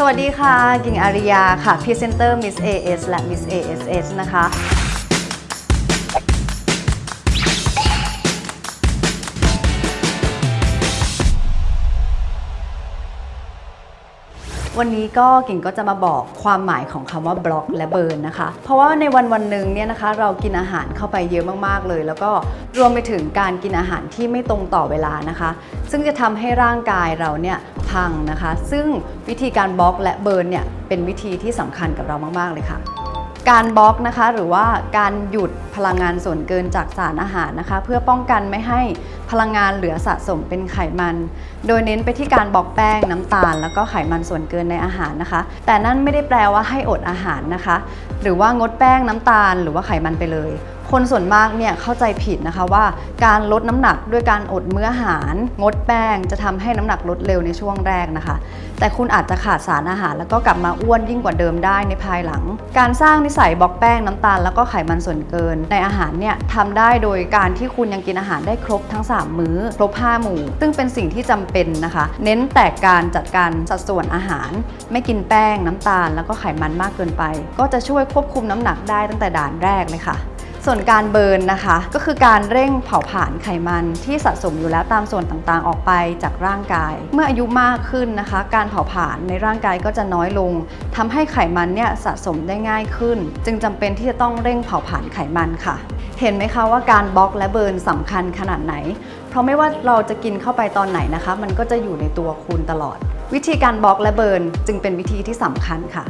สวัสดีค่ะ กิ่งอาริยาค่ะพรีเซนเตอร์ Miss AS และ Miss ASS นะคะ วันนี้ก็กิ่งก็จะมาบอกความหมายของคำว่าบล็อกและเบิร์นนะคะ เพราะว่าในวันวันหนึ่งเนี่ยนะคะ เรากินอาหารเข้าไปเยอะมากๆเลย แล้วก็รวมไปถึงการกินอาหารที่ไม่ตรงต่อเวลานะคะ ซึ่งจะทำให้ร่างกายเราเนี่ยพังนะคะ ซึ่งวิธีการบล็อกและเบิร์นเนี่ยเป็นวิธีที่สำคัญกับเรามากๆเลยค่ะ การบล็อกนะคะหรือว่าการหยุดพลังงานส่วนเกินจากสารอาหารนะคะ เพื่อป้องกันไม่ให้พลังงานเหลือสะสมเป็นไขมัน โดยเน้นไปที่การบล็อกแป้งน้ำตาล แล้วก็ไขมันส่วนเกินในอาหารนะคะ แต่นั่นไม่ได้แปลว่าให้อดอาหารนะคะ หรือว่างดแป้งน้ำตาล หรือว่าไขมันไปเลย คนส่วนมากเนี่ยเข้าใจผิดนะคะว่าการลดน้ำหนักด้วยการอดมื้ออาหาร งดแป้งจะทำให้น้ำหนักลดเร็วในช่วงแรกนะคะ แต่คุณอาจจะขาดสารอาหาร แล้วก็กลับมาอ้วนยิ่งกว่าเดิมได้ในภายหลัง การสร้างนิสัยบล็อกแป้งน้ำตาล แล้วก็ไขมันส่วนเกิน ในอาหารเนี่ยทำได้โดยการที่คุณยังกินอาหารได้ครบทั้ง 3 มื้อ ครบ 5 หมู่ ซึ่งเป็นสิ่งที่จำเป็นนะคะ เน้นแต่การจัดการสัดส่วนอาหาร ไม่กินแป้งน้ำตาล แล้วก็ไขมันมากเกินไป ก็จะช่วยควบคุมน้ำหนักได้ตั้งแต่ด่านแรกเลยค่ะ ส่วนการเบิร์นนะคะ ก็คือการเร่งเผาผลาญไขมันที่สะสมอยู่แล้วตามส่วนต่างๆ ออกไปจากร่างกาย เมื่ออายุมากขึ้นนะคะ การเผาผลาญในร่างกายก็จะน้อยลงทำให้ไขมันเนี่ยสะสมได้ง่ายขึ้น จึงจำเป็นที่จะต้องเร่งเผาผลาญไขมันค่ะ เห็นไหมคะว่าการบล็อกและเบิร์นสำคัญขนาดไหน เพราะไม่ว่าเราจะกินเข้าไปตอนไหนนะคะ มันก็จะอยู่ในตัวคุณตลอด วิธีการบล็อกและเบิร์นจึงเป็นวิธีที่สำคัญค่ะ